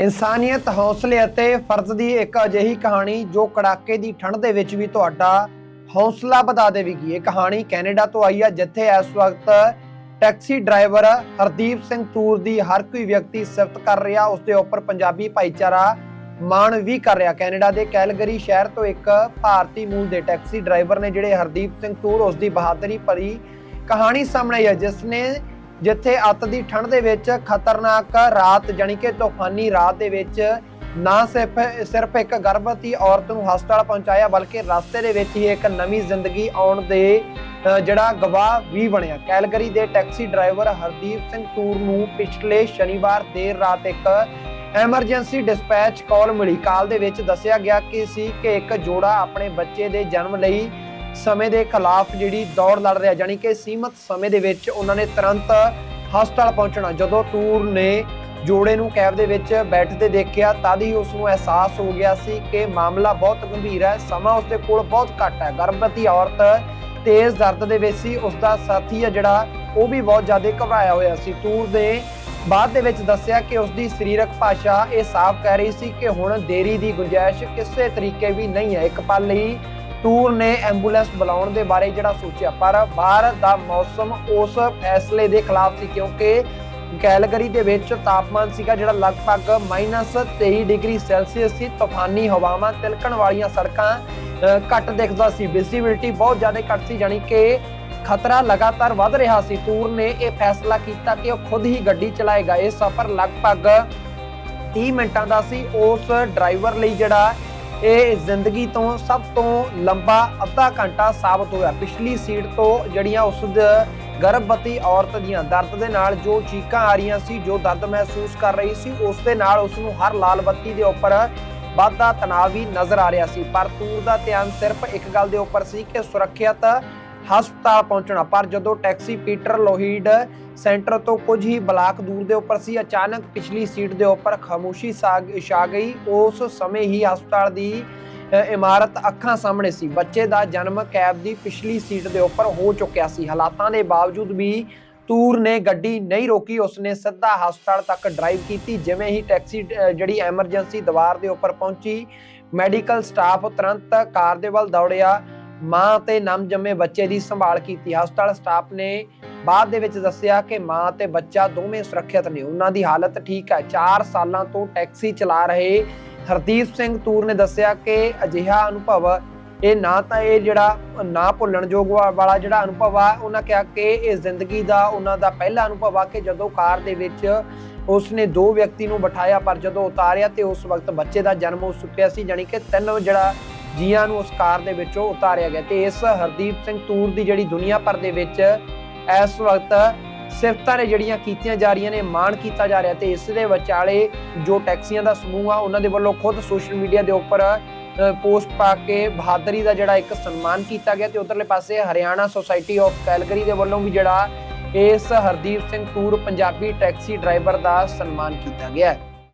ਇਨਸਾਨੀਅਤ ਹੌਸਲੇ ਅਤੇ ਫਰਜ਼ ਦੀ ਇੱਕ ਅਜਿਹੀ ਕਹਾਣੀ ਜੋ ਕੜਾਕੇ ਦੀ ਠੰਡ ਦੇ ਵਿੱਚ ਵੀ ਤੁਹਾਡਾ ਹੌਸਲਾ ਵਧਾ ਦੇਵੇਗੀ। ਇਹ ਕਹਾਣੀ ਕੈਨੇਡਾ ਤੋਂ ਆਈ ਹੈ ਜਿੱਥੇ ਇਸ ਵਕਤ ਟੈਕਸੀ ਡਰਾਈਵਰ ਹਰਦੀਪ ਸਿੰਘ ਤੂਰ ਦੀ ਹਰ ਕੋਈ ਵਿਅਕਤੀ ਸਿਫਤ ਕਰ ਰਿਹਾ, ਉਸ ਦੇ ਉੱਪਰ ਪੰਜਾਬੀ ਭਾਈਚਾਰਾ ਮਾਣ ਵੀ ਕਰ ਰਿਹਾ। ਕੈਨੇਡਾ ਦੇ ਕੈਲਗਰੀ ਸ਼ਹਿਰ ਤੋਂ ਇੱਕ ਭਾਰਤੀ ਮੂਲ ਦੇ ਟੈਕਸੀ ਡਰਾਈਵਰ ਨੇ, ਜਿਹੜੇ ਹਰਦੀਪ ਸਿੰਘ ਤੂਰ, ਉਸ ਦੀ ਬਹਾਦਰੀ ਭਰੀ ਕਹਾਣੀ ਸਾਹਮਣੇ ਆਈ ਹੈ ਜਿਸ ਨੇ ਜਿੱਥੇ ਅੱਤ ਦੀ ਠੰਡ ਦੇ ਵਿੱਚ ਖਤਰਨਾਕ ਰਾਤ ਜਾਣੀ ਕਿ ਤੂਫਾਨੀ ਰਾਤ ਦੇ ਵਿੱਚ ਨਾ ਸਿਰਫ ਸਿਰਫ ਇੱਕ ਗਰਭਵਤੀ ਔਰਤ ਨੂੰ ਹਸਪਤਾਲ ਪਹੁੰਚਾਇਆ, ਬਲਕਿ ਰਸਤੇ ਦੇ ਵਿੱਚ ਹੀ ਇੱਕ ਨਵੀਂ ਜ਼ਿੰਦਗੀ ਆਉਣ ਦੇ ਜਿਹੜਾ ਗਵਾਹ ਵੀ ਬਣਿਆ। ਕੈਲਗਰੀ ਦੇ ਟੈਕਸੀ ਡਰਾਈਵਰ ਹਰਦੀਪ ਸਿੰਘ ਤੂਰ ਨੂੰ ਪਿਛਲੇ ਸ਼ਨੀਵਾਰ ਦੇਰ ਰਾਤ ਇੱਕ ਐਮਰਜੈਂਸੀ ਡਿਸਪੈਚ ਕਾਲ ਮਿਲੀ। ਕਾਲ ਦੇ ਵਿੱਚ ਦੱਸਿਆ ਗਿਆ ਕਿ ਸੀ ਕਿ ਇੱਕ ਜੋੜਾ ਆਪਣੇ ਬੱਚੇ ਦੇ ਜਨਮ ਲਈ ਸਮੇਂ ਦੇ ਖਿਲਾਫ ਜਿਹੜੀ ਦੌੜ ਲੜ ਰਿਹਾ ਜਾਨੀ ਕਿ ਸੀਮਤ ਸਮੇਂ ਦੇ ਵਿੱਚ ਉਹਨਾਂ ਨੇ ਤੁਰੰਤ ਹਸਪਤਾਲ ਪਹੁੰਚਣਾ। ਜਦੋਂ ਤੂਰ ਨੇ ਜੋੜੇ ਨੂੰ ਕੈਬ ਦੇ ਵਿੱਚ ਬੈਠਦੇ ਦੇਖਿਆ ਤਦ ਹੀ ਉਸ ਨੂੰ ਅਹਿਸਾਸ ਹੋ ਗਿਆ ਸੀ ਕਿ ਮਾਮਲਾ ਬਹੁਤ ਗੰਭੀਰ ਹੈ। ਸਮਾਂ ਉਸ ਦੇ ਕੋਲ ਬਹੁਤ ਘੱਟ ਹੈ। ਗਰਭਵਤੀ ਔਰਤ ਤੇਜ਼ ਦਰਦ ਦੇ ਵਿੱਚ ਸੀ। ਉਸ ਦਾ ਸਾਥੀ ਹੈ ਜਿਹੜਾ, ਉਹ ਵੀ ਬਹੁਤ ਜ਼ਿਆਦਾ ਘਬਰਾਇਆ ਹੋਇਆ ਸੀ। ਟੂਰ ਦੇ ਬਾਅਦ ਦੇ ਵਿੱਚ ਦੱਸਿਆ ਕਿ ਉਸ ਦੀ ਸਰੀਰਕ ਭਾਸ਼ਾ ਇਹ ਸਾਫ਼ ਕਹਿ ਰਹੀ ਸੀ ਕਿ ਹੁਣ ਦੇਰੀ ਦੀ ਗੁੰਜਾਇਸ਼ ਕਿਸੇ ਤਰੀਕੇ ਵੀ ਨਹੀਂ ਹੈ। ਇੱਕ ਪਲ ਲਈ ਟੂਰ ਨੇ ਐਂਬੂਲੈਂਸ ਬੁਲਾਉਣ ਦੇ ਬਾਰੇ ਜਿਹੜਾ ਸੋਚਿਆ, ਪਰ ਬਾਹਰ ਦਾ ਮੌਸਮ ਉਸ ਫੈਸਲੇ ਦੇ ਖਿਲਾਫ ਸੀ ਕਿਉਂਕਿ ਕੈਲਗਰੀ ਦੇ ਵਿੱਚ ਤਾਪਮਾਨ ਸੀਗਾ ਜਿਹੜਾ ਲਗਭਗ -23 ਡਿਗਰੀ ਸੈਲਸੀਅਸ ਸੀ, ਤੂਫਾਨੀ ਹਵਾਵਾਂ ਤਿਲਕਣ ਵਾਲੀਆਂ ਸੜਕਾਂ ਘੱਟ ਦਿਖਦਾ ਸੀ। ਵਿਜ਼ਿਬਿਲਟੀ ਬਹੁਤ ਜ਼ਿਆਦਾ ਘੱਟ ਸੀ ਜਾਨੀ ਕਿ ਖਤਰਾ ਲਗਾਤਾਰ ਵੱਧ ਰਿਹਾ ਸੀ। ਟੂਰ ਨੇ ਇਹ ਫੈਸਲਾ ਕੀਤਾ ਕਿ ਉਹ ਖੁਦ ਹੀ ਗੱਡੀ ਚਲਾਏਗਾ ਇਹ ਸਫ਼ਰ ਲਗਭਗ 30 ਮਿੰਟਾਂ ਦਾ ਸੀ। ਉਸ ਡਰਾਈਵਰ ਲਈ ਜਿਹੜਾ ਇਹ ਜ਼ਿੰਦਗੀ ਤੋਂ ਸਭ ਤੋਂ ਲੰਬਾ ਅੱਧਾ ਘੰਟਾ ਸਾਬਤ ਹੋਇਆ। ਪਿਛਲੀ ਸੀਟ ਤੋਂ ਜਿਹੜੀਆਂ ਉਸ ਗਰਭਵਤੀ ਔਰਤ ਦੀਆਂ ਦਰਦ ਦੇ ਨਾਲ ਜੋ ਚੀਕਾਂ ਆ ਰਹੀਆਂ ਸੀ, ਜੋ ਦਰਦ ਮਹਿਸੂਸ ਕਰ ਰਹੀ ਸੀ, ਉਸ ਦੇ ਨਾਲ ਉਸ ਨੂੰ ਹਰ ਲਾਲ ਬੱਤੀ ਦੇ ਉੱਪਰ ਵੱਧਦਾ ਤਣਾਅ ਵੀ ਨਜ਼ਰ ਆ ਰਿਹਾ ਸੀ। ਪਰ ਤੂਰ ਦਾ ਧਿਆਨ ਸਿਰਫ ਇੱਕ ਗੱਲ ਦੇ ਉੱਪਰ ਸੀ ਕਿ ਸੁਰੱਖਿਅਤ ਹਸਪਤਾਲ ਪਹੁੰਚਣਾ। ਪਰ ਜਦੋਂ ਟੈਕਸੀ ਪੀਟਰ ਲੋਹੀਡ ਸੈਂਟਰ ਤੋਂ ਕੁਝ ਹੀ ਬਲਾਕ ਦੂਰ ਦੇ ਉੱਪਰ ਸੀ, ਅਚਾਨਕ ਪਿਛਲੀ ਸੀਟ ਦੇ ਉੱਪਰ ਖਾਮੋਸ਼ੀ ਛਾ ਗਈ। ਉਸ ਸਮੇਂ ਹੀ ਹਸਪਤਾਲ ਦੀ ਇਮਾਰਤ ਅੱਖਾਂ ਸਾਹਮਣੇ ਸੀ। ਬੱਚੇ ਦਾ ਜਨਮ ਕੈਬ ਦੀ ਪਿਛਲੀ ਸੀਟ ਦੇ ਉੱਪਰ ਹੋ ਚੁੱਕਿਆ ਸੀ। ਹਾਲਾਤਾਂ ਦੇ ਬਾਵਜੂਦ ਵੀ ਤੂਰ ਨੇ ਗੱਡੀ ਨਹੀਂ ਰੋਕੀ, ਉਸਨੇ ਸਿੱਧਾ ਹਸਪਤਾਲ ਤੱਕ ਡਰਾਈਵ ਕੀਤੀ, ਜਿਵੇਂ ਹੀ ਟੈਕਸੀ ਜਿਹੜੀ ਐਮਰਜੈਂਸੀ ਦੀਵਾਰ ਦੇ ਉੱਪਰ ਪਹੁੰਚੀ, ਮੈਡੀਕਲ ਸਟਾਫ ਤੁਰੰਤ ਕਾਰ ਦੇ ਵੱਲ ਦੌੜਿਆ। ਮਾਂ ਤੇ ਨਮ ਜੰਮੇ ਬੱਚੇ ਦੀ ਸੰਭਾਲ ਕੀਤੀ। ਹਸਪਤਾਲ ਸਟਾਫ ਨੇ ਬਾਅਦ ਦੇ ਵਿੱਚ ਦੱਸਿਆ ਕਿ ਮਾਂ ਤੇ ਬੱਚਾ ਦੋਵੇਂ ਸੁਰੱਖਿਅਤ ਨੇ। ਉਹਨਾਂ ਦੀ ਹਾਲਤ ਠੀਕ ਹੈ। 4 ਸਾਲਾਂ ਤੋਂ ਟੈਕਸੀ ਚਲਾ ਰਹੇ ਹਰਦੀਪ ਸਿੰਘ ਤੂਰ ਨੇ ਦੱਸਿਆ ਕਿ ਅਜਿਹਾ ਅਨੁਭਵ, ਇਹ ਨਾ ਤਾਂ ਇਹ ਜਿਹੜਾ ਨਾ ਭੁੱਲਣਯੋਗ ਵਾ- ਵਾਲਾ ਜਿਹੜਾ ਅਨੁਭਵ ਆ, ਉਹਨਾਂ ਕਿਹਾ ਕਿ ਇਹ ਜ਼ਿੰਦਗੀ ਦਾ ਉਹਨਾਂ ਦਾ ਪਹਿਲਾ ਅਨੁਭਵ ਆ ਕਿ ਜਦੋਂ ਕਾਰ ਦੇ ਵਿੱਚ ਉਸਨੇ ਦੋ ਵਿਅਕਤੀ ਨੂੰ ਬਿਠਾਇਆ, ਪਰ ਜਦੋਂ ਉਤਾਰਿਆ ਤੇ ਉਸ ਵਕਤ ਬੱਚੇ ਦਾ ਜਨਮ ਹੋ ਚੁੱਕਿਆ ਸੀ ਜਾਨੀ ਕਿ ਤਿੰਨ ਜਿਹੜਾ ਜੀਆਂ ਨੂੰ ਉਸ ਕਾਰ ਦੇ ਵਿੱਚੋਂ ਉਤਾਰਿਆ ਗਿਆ ਤੇ ਇਸ ਹਰਦੀਪ ਸਿੰਘ ਤੂਰ ਦੀ ਜਿਹੜੀ ਦੁਨੀਆ ਭਰ ਦੇ ਵਿੱਚ ਇਸ ਵਕਤ ਸਿਫਤਾਂ ਨੇ ਜਿਹੜੀਆਂ ਕੀਤੀਆਂ ਜਾ ਰਹੀਆਂ ਨੇ, ਮਾਣ ਕੀਤਾ ਜਾ ਰਿਹਾ ਤੇ ਇਸ ਦੇ ਵਿਚਾਲੇ ਜੋ ਟੈਕਸੀਆਂ ਦਾ ਸਮੂਹ ਆ, ਉਹਨਾਂ ਦੇ ਵੱਲੋਂ ਖੁਦ ਸੋਸ਼ਲ ਮੀਡੀਆ ਦੇ ਉੱਪਰ ਪੋਸਟ ਪਾ ਕੇ ਬਹਾਦਰੀ ਦਾ ਜਿਹੜਾ ਇੱਕ ਸਨਮਾਨ ਕੀਤਾ ਗਿਆ ਤੇ ਉਧਰਲੇ ਪਾਸੇ ਹਰਿਆਣਾ ਸੁਸਾਇਟੀ ਆਫ ਕੈਲਗਰੀ ਦੇ ਵੱਲੋਂ ਵੀ ਜਿਹੜਾ ਇਸ ਹਰਦੀਪ ਸਿੰਘ ਤੂਰ ਪੰਜਾਬੀ ਟੈਕਸੀ ਡਰਾਈਵਰ ਦਾ ਸਨਮਾਨ ਕੀਤਾ ਗਿਆ। ਹੈ